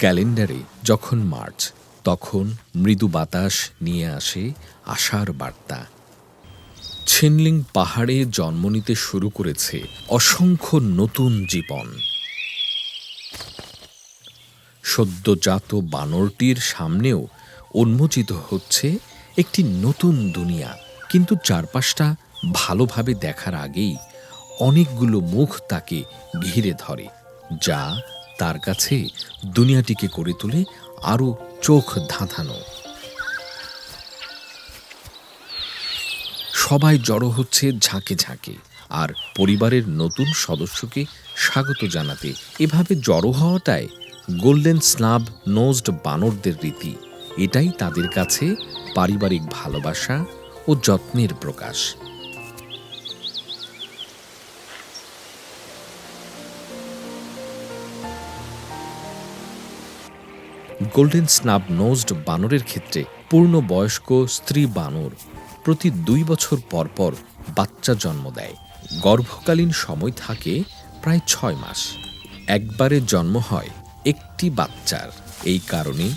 ক্যালেন্ডারে যখন মার্চ, তখন মৃদু বাতাস নিয়ে আসে আশার বার্তা। ছিনলিং পাহাড়ে জন্ম নিতে শুরু করেছে অসংখ্য নতুন জীবন। সদ্যজাত বানরটির সামনেও উন্মোচিত হচ্ছে একটি নতুন দুনিয়া, কিন্তু চারপাশটা ভালোভাবে দেখার আগেই অনেকগুলো মুখ তাকে ঘিরে ধরে, যা তার কাছে দুনিয়াটিকে করে তোলে আরও চোখ ধাঁধানো। সবাই জড়ো হচ্ছে ঝাঁকে ঝাঁকে, আর পরিবারের নতুন সদস্যকে স্বাগত জানাতে। এভাবে জড়ো হওয়াটায় গোল্ডেন স্নাব নোজড বানরদের রীতি। এটাই তাদের কাছে পারিবারিক ভালোবাসা ও যত্নের প্রকাশ। গোল্ডেন স্নাব নোজড বানরের ক্ষেত্রে পূর্ণ বয়স্ক স্ত্রী বানর প্রতি দুই বছর পর পর বাচ্চা জন্ম দেয়। গর্ভকালীন সময় থাকে প্রায় ছয় মাস। একবারে জন্ম হয় একটি বাচ্চার। এই কারণে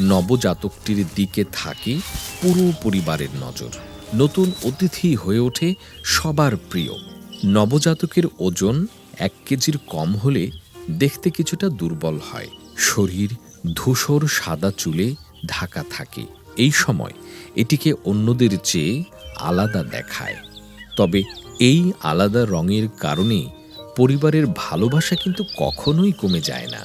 নবজাতকটির দিকে থাকে পুরো পরিবারের নজর। নতুন অতিথি হয়ে ওঠে সবার প্রিয়। নবজাতকের ওজন এক কেজির কম হলে দেখতে কিছুটা দুর্বল হয়। শরীর ধূসর সাদা চুলে ঢাকা থাকে। এই সময় এটিকে অন্যদের চেয়ে আলাদা দেখায়। তবে এই আলাদা রঙের কারণে পরিবারের ভালোবাসা কিন্তু কখনোই কমে যায় না।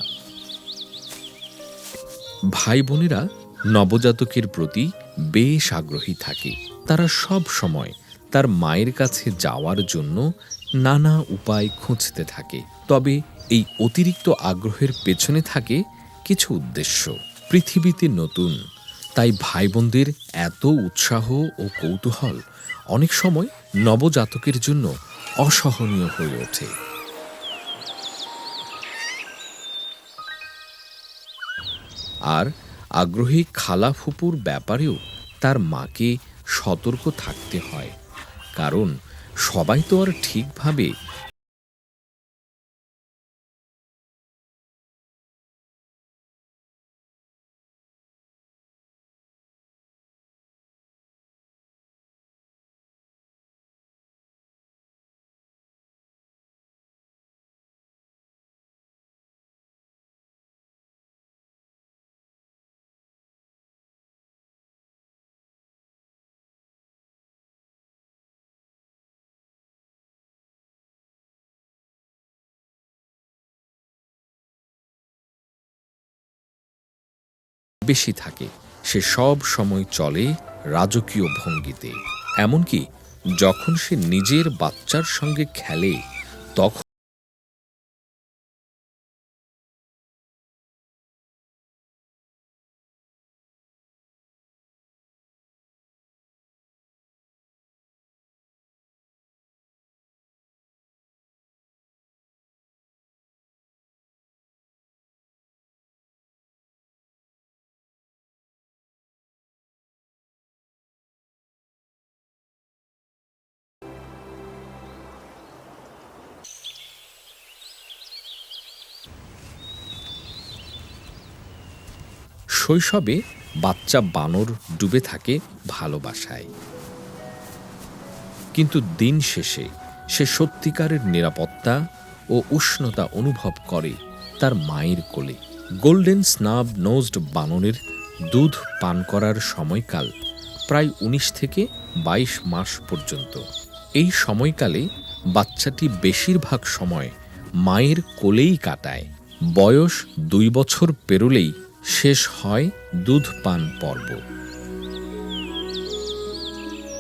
ভাই বোনেরা নবজাতকের প্রতি বেশ আগ্রহী থাকে। তারা সব সময় তার মায়ের কাছে যাওয়ার জন্য নানা উপায় খুঁজতে থাকে। তবে এই অতিরিক্ত আগ্রহের পেছনে থাকে কিছু উদ্দেশ্য। পৃথিবীতে নতুন। তাই ভাই বোনদের এত উৎসাহ ও কৌতূহল অনেক সময় নবজাতকের জন্য অসহনীয় হয়ে ওঠে। আর আগ্রহী খালা ফুপুর ব্যাপারেও তার মাকে সতর্ক থাকতে হয়। কারণ সবাই তো আর ঠিকভাবে বেশি থাকে। সে সব সময় চলে রাজকীয় ভঙ্গিতে। এমনকি যখন সে নিজের বাচ্চার সঙ্গে খেলে, তখন শৈশবে বাচ্চা বানর ডুবে থাকে ভালোবাসায়। কিন্তু দিন শেষে সে সত্যিকারের নিরাপত্তা ও উষ্ণতা অনুভব করে তার মায়ের কোলে। গোল্ডেন স্নাব নোজড বানরের দুধ পান করার সময়কাল প্রায় উনিশ থেকে ২২ মাস পর্যন্ত। এই সময়কালে বাচ্চাটি বেশিরভাগ সময় মায়ের কোলেই কাটায়। বয়স দুই বছর পেরোলেই শেষ হয় দুধ পান পর্ব।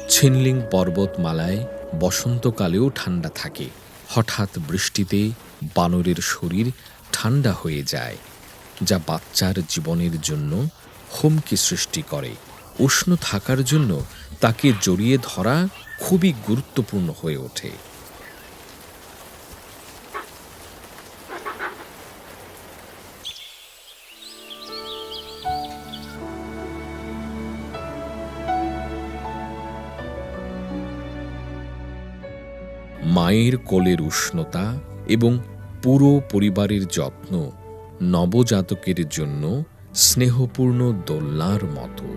ছিনলিং পর্বতমালায় বসন্তকালেও ঠান্ডা থাকে। হঠাৎ বৃষ্টিতে বানরের শরীর ঠান্ডা হয়ে যায়, যা বাচ্চার জীবনের জন্য হুমকি সৃষ্টি করে। উষ্ণ থাকার জন্য তাকে জড়িয়ে ধরা খুবই গুরুত্বপূর্ণ হয়ে ওঠে। মায়ের কোলের উষ্ণতা এবং পুরো পরিবারের যত্ন নবজাতকের জন্য স্নেহপূর্ণ দোলনার মতো।